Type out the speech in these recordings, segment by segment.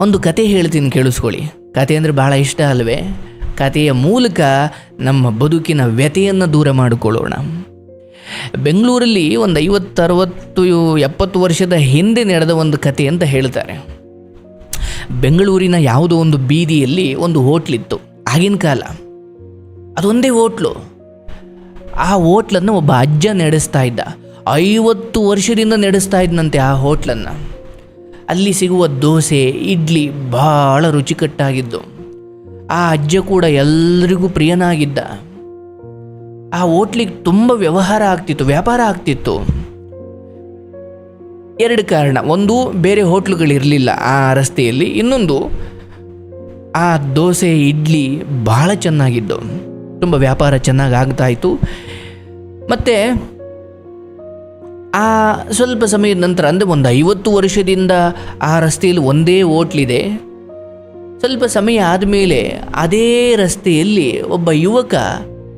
ಒಂದು ಕತೆ ಹೇಳ್ತೀನಿ ಕೇಳಿಸ್ಕೊಳ್ಳಿ. ಕತೆ ಅಂದರೆ ಭಾಳ ಇಷ್ಟ ಅಲ್ವೇ? ಕತೆಯ ಮೂಲಕ ನಮ್ಮ ಬದುಕಿನ ವ್ಯತೆಯನ್ನು ದೂರ ಮಾಡಿಕೊಳ್ಳೋಣ. ಬೆಂಗಳೂರಲ್ಲಿ ಒಂದು ಐವತ್ತರವತ್ತು, ಎಪ್ಪತ್ತು ವರ್ಷದ ಹಿಂದೆ ನಡೆದ ಒಂದು ಕತೆ ಅಂತ ಹೇಳ್ತಾರೆ. ಬೆಂಗಳೂರಿನ ಯಾವುದೋ ಒಂದು ಬೀದಿಯಲ್ಲಿ ಒಂದು ಹೋಟ್ಲಿತ್ತು. ಆಗಿನ ಕಾಲ. ಅದೊಂದೇ ಹೋಟ್ಲು. ಆ ಹೋಟ್ಲನ್ನು ಒಬ್ಬ ಅಜ್ಜ ನಡೆಸ್ತಾ ಇದ್ದ. ಐವತ್ತು ವರ್ಷದಿಂದ ನಡೆಸ್ತಾ ಇದ್ದನಂತೆ ಆ ಹೋಟ್ಲನ್ನು. ಅಲ್ಲಿ ಸಿಗುವ ದೋಸೆ, ಇಡ್ಲಿ ಭಾಳ ರುಚಿಕಟ್ಟಾಗಿದ್ದು. ಆ ಅಜ್ಜ ಕೂಡ ಎಲ್ರಿಗೂ ಪ್ರಿಯನಾಗಿದ್ದ. ಆ ಹೋಟ್ಲಿಗೆ ತುಂಬ ವ್ಯವಹಾರ ಆಗ್ತಿತ್ತು, ವ್ಯಾಪಾರ ಆಗ್ತಿತ್ತು. ಎರಡು ಕಾರಣ, ಒಂದು ಬೇರೆ ಹೋಟ್ಲುಗಳಿರಲಿಲ್ಲ ಆ ರಸ್ತೆಯಲ್ಲಿ, ಇನ್ನೊಂದು ಆ ದೋಸೆ, ಇಡ್ಲಿ ಭಾಳ ಚೆನ್ನಾಗಿದ್ದು. ತುಂಬ ವ್ಯಾಪಾರ ಚೆನ್ನಾಗಿ ಆಗ್ತಾಯಿತ್ತು. ಮತ್ತು ಆ ಸ್ವಲ್ಪ ಸಮಯದ ನಂತರ, ಅಂದರೆ ಒಂದು ಐವತ್ತು ವರ್ಷದಿಂದ ಆ ರಸ್ತೆಯಲ್ಲಿ ಒಂದೇ ಓಟ್ಲಿದೆ ಸ್ವಲ್ಪ ಸಮಯ ಆದಮೇಲೆ ಅದೇ ರಸ್ತೆಯಲ್ಲಿ ಒಬ್ಬ ಯುವಕ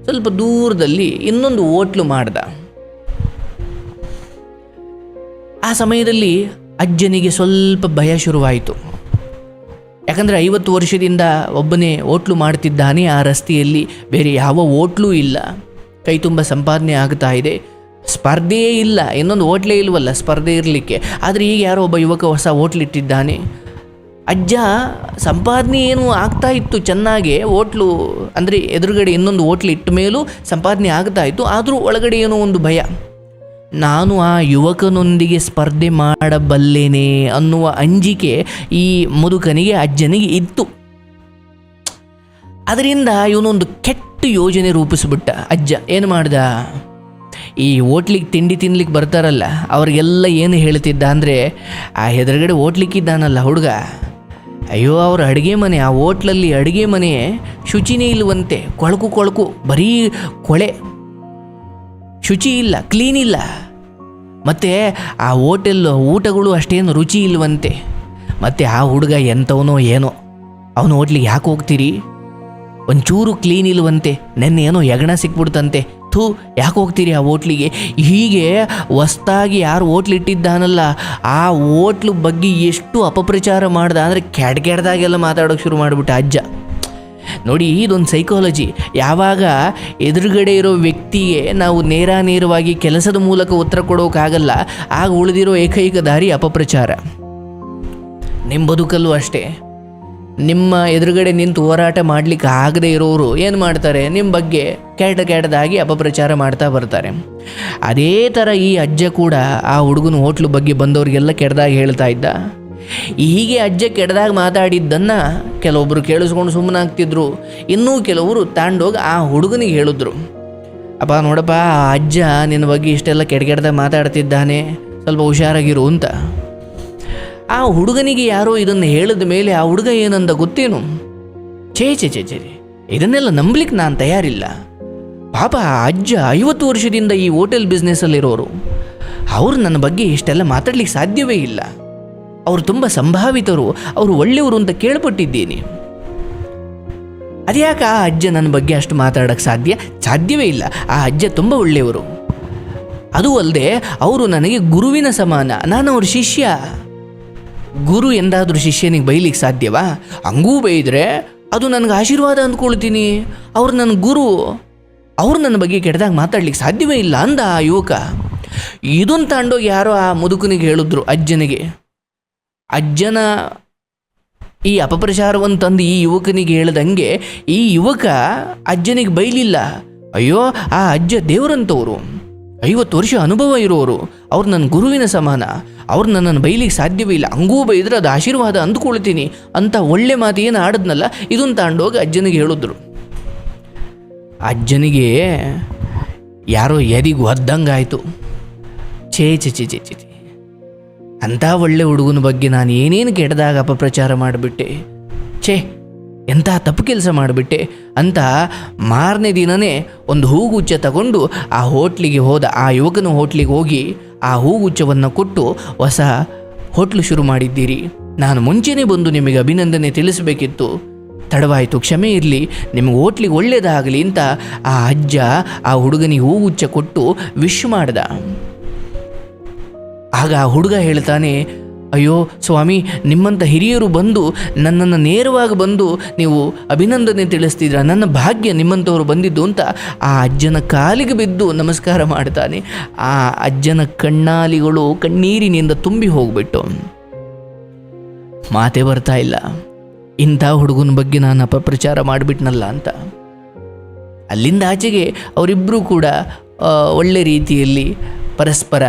ಸ್ವಲ್ಪ ದೂರದಲ್ಲಿ ಇನ್ನೊಂದು ಓಟ್ಲು ಮಾಡ್ದ. ಆ ಸಮಯದಲ್ಲಿ ಅಜ್ಜನಿಗೆ ಸ್ವಲ್ಪ ಭಯ ಶುರುವಾಯಿತು. ಯಾಕಂದರೆ ಐವತ್ತು ವರ್ಷದಿಂದ ಒಬ್ಬನೇ ಓಟ್ಲು ಮಾಡ್ತಿದ್ದಾನೆ, ಆ ರಸ್ತೆಯಲ್ಲಿ ಬೇರೆ ಯಾವ ಹೋಟ್ಲೂ ಇಲ್ಲ. ಕೈ ತುಂಬ ಸಂಪಾದನೆ ಆಗ್ತಾ ಇದೆ. ಸ್ಪರ್ಧೆಯೇ ಇಲ್ಲ, ಇನ್ನೊಂದು ಓಟ್ಲೇ ಇಲ್ವಲ್ಲ ಸ್ಪರ್ಧೆ ಇರಲಿಕ್ಕೆ. ಆದರೆ ಈಗ ಯಾರೋ ಒಬ್ಬ ಯುವಕ ಹೊಸ ಹೋಟ್ಲಿಟ್ಟಿದ್ದಾನೆ ಅಜ್ಜ, ಸಂಪಾದನೆ ಏನು ಆಗ್ತಾ ಇತ್ತು ಚೆನ್ನಾಗೆ ಓಟ್ಲು ಅಂದರೆ ಎದುರುಗಡೆ ಇನ್ನೊಂದು ಹೋಟ್ಲು ಇಟ್ಟ ಮೇಲೂ ಸಂಪಾದನೆ ಆಗ್ತಾ ಇತ್ತು, ಆದರೂ ಒಳಗಡೆ ಏನೋ ಒಂದು ಭಯ. ನಾನು ಆ ಯುವಕನೊಂದಿಗೆ ಸ್ಪರ್ಧೆ ಮಾಡಬಲ್ಲೇನೆ ಅನ್ನುವ ಅಂಜಿಕೆ ಈ ಮುದುಕನಿಗೆ, ಅಜ್ಜನಿಗೆ ಇತ್ತು. ಅದರಿಂದ ಇವನೊಂದು ಕೆಟ್ಟ ಯೋಜನೆ ರೂಪಿಸಿಬಿಟ್ಟ ಅಜ್ಜ. ಏನು ಮಾಡ್ದ? ಈ ಓಟ್ಲಿಗೆ ತಿಂಡಿ ತಿನ್ಲಿಕ್ಕೆ ಬರ್ತಾರಲ್ಲ, ಅವ್ರಿಗೆಲ್ಲ ಏನು ಹೇಳ್ತಿದ್ದ ಅಂದರೆ, ಆ ಎದುರುಗಡೆ ಓಟ್ಲಿಕ್ಕಿದ್ದಾನಲ್ಲ ಹುಡುಗ. ಅಯ್ಯೋ, ಅವ್ರ ಅಡುಗೆ ಮನೆ, ಆ ಓಟ್ಲಲ್ಲಿ ಅಡುಗೆ ಮನೆ ಶುಚಿನೇ ಇಲ್ಲವಂತೆ. ಕೊಳಕು ಕೊಳಕು, ಬರೀ ಕೊಳೆ. ಶುಚಿ ಇಲ್ಲ, ಕ್ಲೀನ್ ಇಲ್ಲ. ಮತ್ತು ಆ ಹೋಟೆಲ್ ಊಟಗಳು ಅಷ್ಟೇನು ರುಚಿ ಇಲ್ಲವಂತೆ ಮತ್ತು ಆ ಹುಡುಗ ಎಂಥವನೋ ಏನೋ. ಅವನು ಓಟ್ಲಿಗೆ ಯಾಕೆ ಹೋಗ್ತೀರಿ? ಒಂಚೂರು ಕ್ಲೀನ್ ಇಲ್ಲವಂತೆ ನೆನ್ನೆ ಏನೋ ಯಗಣ ಸಿಕ್ಬಿಡ್ತಂತೆ. ಥೂ ಯಾಕೆ ಹೋಗ್ತೀರಿ ಆ ಓಟ್ಲಿಗೆ ಹೀಗೆ ಹೊಸ್ತಾಗಿ ಯಾರು ಓಟ್ಲಿಟ್ಟಿದ್ದಾನಲ್ಲ ಆ ಹೋಟ್ಲು ಬಗ್ಗೆ ಎಷ್ಟು ಅಪಪ್ರಚಾರ ಮಾಡ್ದ ಅಂದರೆ ಕೆಡ್ ಕೆಡ್ದಾಗೆಲ್ಲ ಮಾತಾಡೋಕೆ ಶುರು ಮಾಡಿಬಿಟ್ಟ ಅಜ್ಜ. ನೋಡಿ, ಇದೊಂದು ಸೈಕಾಲಜಿ ಯಾವಾಗ ಎದುರುಗಡೆ ಇರೋ ವ್ಯಕ್ತಿಗೆ ನಾವು ನೇರ ನೇರವಾಗಿ ಕೆಲಸದ ಮೂಲಕ ಉತ್ತರ ಕೊಡೋಕ್ಕಾಗಲ್ಲ ಆಗ ಉಳಿದಿರೋ ಏಕೈಕ ದಾರಿ ಅಪಪ್ರಚಾರ. ನಿಮ್ಮ ಬದುಕಲ್ಲೂ ಅಷ್ಟೇ. ನಿಮ್ಮ ಎದುರುಗಡೆ ನಿಂತು ಹೋರಾಟ ಮಾಡ್ಲಿಕ್ಕೆ ಆಗದೆ ಇರೋರು ಏನು ಮಾಡ್ತಾರೆ? ನಿಮ್ಮ ಬಗ್ಗೆ ಕೆಟ್ಟ ಕೆಟ್ಟದಾಗಿ ಅಪಪ್ರಚಾರ ಮಾಡ್ತಾ ಬರ್ತಾರೆ. ಅದೇ ಥರ ಈ ಅಜ್ಜ ಕೂಡ ಆ ಹುಡುಗನ ಹೋಟ್ಲು ಬಗ್ಗೆ ಬಂದವರಿಗೆಲ್ಲ ಕೆಟ್ಟದಾಗಿ ಹೇಳ್ತಾ ಇದ್ದ. ಹೀಗೆ ಅಜ್ಜ ಕೆಟ್ಟದಾಗ ಮಾತಾಡಿದ್ದನ್ನು ಕೆಲವೊಬ್ಬರು ಕೇಳಿಸ್ಕೊಂಡು ಸುಮ್ಮನಾಗ್ತಿದ್ರು ಇನ್ನೂ ಕೆಲವರು ತಾಂಡೋಗಿ ಆ ಹುಡುಗನಿಗೆ ಹೇಳಿದ್ರು. ಅಪ್ಪ, ನೋಡಪ್ಪ, ಆ ಅಜ್ಜ ನಿನ್ನ ಬಗ್ಗೆ ಇಷ್ಟೆಲ್ಲ ಕೆಟ್ಟದಾಗ ಮಾತಾಡ್ತಿದ್ದಾನೆ. ಸ್ವಲ್ಪ ಹುಷಾರಾಗಿರು ಅಂತ. ಆ ಹುಡುಗನಿಗೆ ಯಾರೋ ಇದನ್ನು ಹೇಳಿದ ಮೇಲೆ ಆ ಹುಡುಗ ಏನಂದ ಗೊತ್ತೇನು? ಛೇ ಛೇ ಛೇ ಛೇ, ಇದನ್ನೆಲ್ಲ ನಂಬಲಿಕ್ಕೆ ನಾನು ತಯಾರಿಲ್ಲ. ಪಾಪ ಆ ಅಜ್ಜ ಐವತ್ತು ವರ್ಷದಿಂದ ಈ ಹೋಟೆಲ್ ಬಿಸ್ನೆಸ್ಸಲ್ಲಿರೋರು. ಅವರು ನನ್ನ ಬಗ್ಗೆ ಇಷ್ಟೆಲ್ಲ ಮಾತಾಡ್ಲಿಕ್ಕೆ ಸಾಧ್ಯವೇ ಇಲ್ಲ. ಅವರು ತುಂಬ ಸಂಭಾವಿತರು, ಅವರು ಒಳ್ಳೆಯವರು ಅಂತ ಕೇಳ್ಪಟ್ಟಿದ್ದೀನಿ. ಅದ್ಯಾಕೆ ಆ ಅಜ್ಜ ನನ್ನ ಬಗ್ಗೆ ಅಷ್ಟು ಮಾತಾಡೋಕ್ಕೆ ಸಾಧ್ಯ? ಸಾಧ್ಯವೇ ಇಲ್ಲ. ಆ ಅಜ್ಜ ತುಂಬ ಒಳ್ಳೆಯವರು. ಅದು ಅಲ್ಲದೆ ಅವರು ನನಗೆ ಗುರುವಿನ ಸಮಾನ. ನಾನು ಅವ್ರ ಶಿಷ್ಯ. ಗುರು ಎಂದಾದರೂ ಶಿಷ್ಯನಿಗೆ ಬೈಲಿಕ್ಕೆ ಸಾಧ್ಯವಾ? ಹಂಗೂ ಬೈದರೆ ಅದು ನನಗೆ ಆಶೀರ್ವಾದ ಅಂದ್ಕೊಳ್ತೀನಿ. ಅವ್ರು ನನ್ನ ಗುರು. ಅವ್ರು ನನ್ನ ಬಗ್ಗೆ ಕೆಟ್ಟದಾಗ ಮಾತಾಡ್ಲಿಕ್ಕೆ ಸಾಧ್ಯವೇ ಇಲ್ಲ ಅಂದ ಆ ಯುವಕ. ಇದನ್ನು ತಗೊಂಡೋಗಿ ಯಾರೋ ಆ ಮುದುಕನಿಗೆ ಹೇಳಿದ್ರು ಅಜ್ಜನಿಗೆ. ಅಜ್ಜನ ಈ ಅಪಪ್ರಚಾರವನ್ನು ತಂದು ಈ ಯುವಕನಿಗೆ ಹೇಳ್ದಂಗೆ ಈ ಯುವಕ ಅಜ್ಜನಿಗೆ ಬೈಲಿಲ್ಲ. ಅಯ್ಯೋ, ಆ ಅಜ್ಜ ದೇವರಂತವರು. ಐವತ್ತು ವರ್ಷ ಅನುಭವ ಇರೋರು, ಅವ್ರು ನನ್ನ ಗುರುವಿನ ಸಮಾನ, ಅವ್ರು ನನ್ನನ್ನು ಬೈಲಿಗೆ ಸಾಧ್ಯವೇ ಇಲ್ಲ, ಹಂಗೂ ಬೈದ್ರೆ ಅದು ಆಶೀರ್ವಾದ ಅಂದ್ಕೊಳ್ತೀನಿ ಅಂತ ಒಳ್ಳೆ ಮಾತು ಏನು ಆಡದ್ನಲ್ಲ ಇದನ್ನು ತಗೊಂಡೋಗಿ ಅಜ್ಜನಿಗೆ ಹೇಳಿದ್ರು. ಅಜ್ಜನಿಗೆ ಯಾರೋ ಎದಿಗೂ ಒದ್ದಂಗಾಯ್ತು ಛೇ ಛೇ ಛೇ ಛೇ ಛೇ. ಅಂಥ ಒಳ್ಳೆ ಹುಡುಗನ ಬಗ್ಗೆ ನಾನು ಏನೇನು ಕೆಟ್ಟದಾಗ ಅಪಪ್ರಚಾರ ಮಾಡಿಬಿಟ್ಟೆ. ಛೇ ಎಂಥ ತಪ್ಪು ಕೆಲಸ ಮಾಡಿಬಿಟ್ಟೆ ಅಂತ ಮಾರನೇ ದಿನವೇ ಒಂದು ಹೂಗುಚ್ಚ ತಗೊಂಡು ಆ ಹೋಟ್ಲಿಗೆ ಹೋದ, ಆ ಯುವಕನ ಹೋಟ್ಲಿಗೆ ಹೋಗಿ ಆ ಹೂಗುಚ್ಚವನ್ನು ಕೊಟ್ಟು ಹೊಸ ಹೋಟ್ಲು ಶುರು ಮಾಡಿದ್ದೀರಿ. ನಾನು ಮುಂಚೆನೇ ಬಂದು ನಿಮಗೆ ಅಭಿನಂದನೆ ತಿಳಿಸಬೇಕಿತ್ತು. ತಡವಾಯಿತು, ಕ್ಷಮೆ ಇರಲಿ, ನಿಮಗೆ ಹೋಟ್ಲಿಗೆ ಒಳ್ಳೆಯದಾಗಲಿ ಅಂತ ಆ ಅಜ್ಜ ಆ ಹುಡುಗನಿಗೆ ಹೂಗುಚ್ಚ ಕೊಟ್ಟು ವಿಶ್ ಮಾಡ್ದ. ಆಗ ಆ ಹುಡುಗ ಹೇಳ್ತಾನೆ ಅಯ್ಯೋ, ಸ್ವಾಮಿ ನಿಮ್ಮಂಥ ಹಿರಿಯರು ಬಂದು ನನ್ನನ್ನು ನೇರವಾಗಿ ಬಂದು ನೀವು ಅಭಿನಂದನೆ ತಿಳಿಸ್ತಿದ್ರ ನನ್ನ ಭಾಗ್ಯ ನಿಮ್ಮಂಥವ್ರು ಬಂದಿದ್ದು ಅಂತ ಆ ಅಜ್ಜನ ಕಾಲಿಗೆ ಬಿದ್ದು ನಮಸ್ಕಾರ ಮಾಡ್ತಾನೆ. ಆ ಅಜ್ಜನ ಕಣ್ಣಾಲಿಗಳು ಕಣ್ಣೀರಿನಿಂದ ತುಂಬಿ ಹೋಗ್ಬಿಟ್ಟು. ಮಾತೇ ಬರ್ತಾ ಇಲ್ಲ. ಇಂಥ ಹುಡುಗನ ಬಗ್ಗೆ ನಾನು ಅಪಪ್ರಚಾರ ಮಾಡಿಬಿಟ್ನಲ್ಲ ಅಂತ. ಅಲ್ಲಿಂದ ಆಚೆಗೆ ಅವರಿಬ್ಬರೂ ಕೂಡ ಒಳ್ಳೆ ರೀತಿಯಲ್ಲಿ ಪರಸ್ಪರ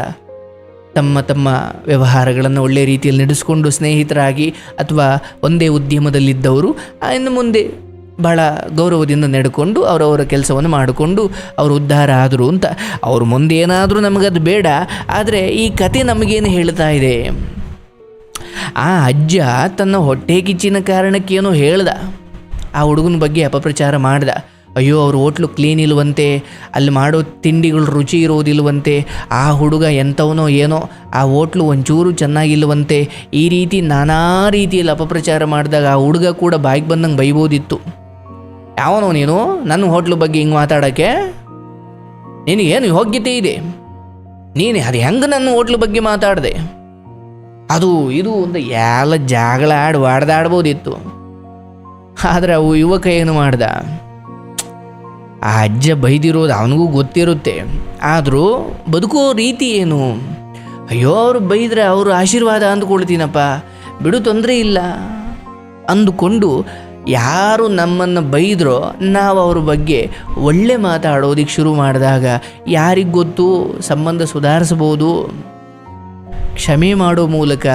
ತಮ್ಮ ತಮ್ಮ ವ್ಯವಹಾರಗಳನ್ನು ಒಳ್ಳೆಯ ರೀತಿಯಲ್ಲಿ ನಡೆಸಿಕೊಂಡು ಸ್ನೇಹಿತರಾಗಿ ಅಥವಾ ಒಂದೇ ಉದ್ಯಮದಲ್ಲಿದ್ದವರು ಇನ್ನು ಮುಂದೆ ಬಹಳ ಗೌರವದಿಂದ ನಡೆಕೊಂಡು ಅವರವರ ಕೆಲಸವನ್ನು ಮಾಡಿಕೊಂಡು ಅವರು ಉದ್ಧಾರ ಆದರು ಅಂತ. ಅವ್ರ ಮುಂದೆ ಏನಾದರೂ ನಮಗದು ಬೇಡ, ಆದರೆ ಈ ಕತೆ ನಮಗೇನು ಹೇಳ್ತಾ ಇದೆ? ಆ ಅಜ್ಜ ತನ್ನ ಹೊಟ್ಟೆ ಕಿಚ್ಚಿನ ಕಾರಣಕ್ಕೇನೋ ಹೇಳ್ದ. ಆ ಹುಡುಗನ ಬಗ್ಗೆ ಅಪಪ್ರಚಾರ ಮಾಡ್ದ. ಅಯ್ಯೋ, ಅವ್ರ ಹೋಟ್ಲು ಕ್ಲೀನ್ ಇಲ್ವಂತೆ, ಅಲ್ಲಿ ಮಾಡೋ ತಿಂಡಿಗಳು ರುಚಿ ಇರೋದಿಲ್ವಂತೆ, ಆ ಹುಡುಗ ಎಂಥವನೋ ಏನೋ, ಆ ಹೋಟ್ಲು ಒಂಚೂರು ಚೆನ್ನಾಗಿಲ್ವಂತೆ, ಈ ರೀತಿ ನಾನಾ ರೀತಿಯಲ್ಲಿ ಅಪಪ್ರಚಾರ ಮಾಡಿದಾಗ ಆ ಹುಡುಗ ಕೂಡ ಬಾಯಿಗೆ ಬಂದಂಗೆ ಬೈಬೋದಿತ್ತು. ಯಾವನೋ ನೀನು, ನನ್ನ ಹೋಟ್ಲು ಬಗ್ಗೆ ಹಿಂಗೆ ಮಾತಾಡೋಕ್ಕೆ? ನಿನಗೇನು ಯೋಗ್ಯತೆ ಇದೆ? ನೀನು, ಅದು ಹೆಂಗೆ ನನ್ನ ಹೋಟ್ಲು ಬಗ್ಗೆ ಮಾತಾಡಿದೆ? ಅದು, ಇದು ಒಂದು ಎಲ್ಲ ಜಗಳ ಆಡಿ ಆಡ್ದಾಡ್ಬೋದಿತ್ತು ಆದರೆ ಅವು ಯುವಕ ಏನು ಮಾಡ್ದ? ಆ ಅಜ್ಜ ಬೈದಿರೋದು ಅವನಿಗೂ ಗೊತ್ತಿರುತ್ತೆ. ಆದರೂ ಬದುಕೋ ರೀತಿ ಏನು? ಅಯ್ಯೋ, ಅವರು ಬೈದರೆ ಅವರು ಆಶೀರ್ವಾದ ಅಂದ್ಕೊಳ್ತೀನಪ್ಪ. ಬಿಡು, ತೊಂದರೆ ಇಲ್ಲ. ಅಂದುಕೊಂಡು ಯಾರು ನಮ್ಮನ್ನು ಬೈದರೋ ನಾವು ಅವ್ರ ಬಗ್ಗೆ ಒಳ್ಳೆ ಮಾತಾಡೋದಕ್ಕೆ ಶುರು ಮಾಡಿದಾಗ ಯಾರಿಗೆ ಗೊತ್ತು? ಸಂಬಂಧ ಸುಧಾರಿಸ್ಬೋದು. ಕ್ಷಮೆ ಮಾಡೋ ಮೂಲಕ,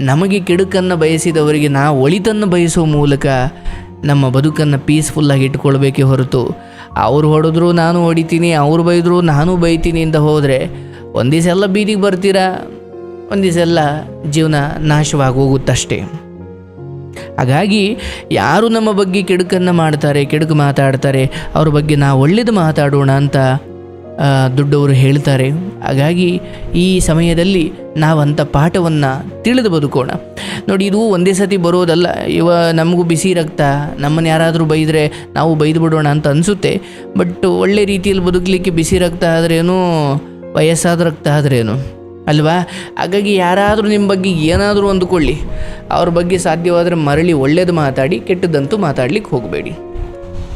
ನಮಗೆ ಕೆಡುಕನ್ನು ಬಯಸಿದವರಿಗೆ ನಾವು ಒಳಿತನ್ನು ಬಯಸೋ ಮೂಲಕ ನಮ್ಮ ಬದುಕನ್ನು ಪೀಸ್ಫುಲ್ಲಾಗಿ ಇಟ್ಕೊಳ್ಬೇಕೇ ಹೊರತು ಅವ್ರು ಹೊಡೆದ್ರು ನಾನು ಹೊಡಿತೀನಿ, ಅವ್ರು ಬೈದರು ನಾನು ಬೈತೀನಿ ಅಂತ ಹೋದರೆ ಒಂದು ದಿವಸ ಎಲ್ಲ ಬೀದಿಗೆ ಬರ್ತೀರಾ? ಒಂದು ದಿವಸ ಎಲ್ಲ ಜೀವನ ನಾಶವಾಗಿ ಹೋಗುತ್ತಷ್ಟೇ. ಹಾಗಾಗಿ ಯಾರು ನಮ್ಮ ಬಗ್ಗೆ ಕೆಡುಕನ್ನು ಮಾಡ್ತಾರೆ, ಕೆಡುಕು ಮಾತಾಡ್ತಾರೆ, ಅವ್ರ ಬಗ್ಗೆ ನಾವು ಒಳ್ಳೇದು ಮಾತಾಡೋಣ ಅಂತ ದೊಡ್ಡವರು ಹೇಳ್ತಾರೆ, ಹಾಗಾಗಿ ಈ ಸಮಯದಲ್ಲಿ ನಾವಂಥ ಪಾಠವನ್ನು ತಿಳಿದು ಬದುಕೋಣ. ನೋಡಿ, ಇದು ಒಂದೇ ಸತಿ ಬರೋದಲ್ಲ, ಇವ ನಮಗೂ ಬಿಸಿ ರಕ್ತ ನಮ್ಮನ್ನು ಯಾರಾದರೂ ಬೈದರೆ ನಾವು ಬೈದು ಬಿಡೋಣ ಅಂತ ಅನಿಸುತ್ತೆ, ಬಟ್ ಒಳ್ಳೆ ರೀತಿಯಲ್ಲಿ ಬದುಕಲಿಕ್ಕೆ ಬಿಸಿ ರಕ್ತ ಆದ್ರೇನು, ವಯಸ್ಸಾದ ರಕ್ತ ಆದ್ರೇನು, ಅಲ್ವಾ? ಹಾಗಾಗಿ ಯಾರಾದರೂ ನಿಮ್ಮ ಬಗ್ಗೆ ಏನಾದರೂ ಅಂದುಕೊಳ್ಳಿ, ಅವ್ರ ಬಗ್ಗೆ ಸಾಧ್ಯವಾದರೆ ಮರಳಿ ಒಳ್ಳೇದು ಮಾತಾಡಿ ಕೆಟ್ಟದ್ದಂತೂ ಮಾತಾಡ್ಲಿಕ್ಕೆ ಹೋಗಬೇಡಿ.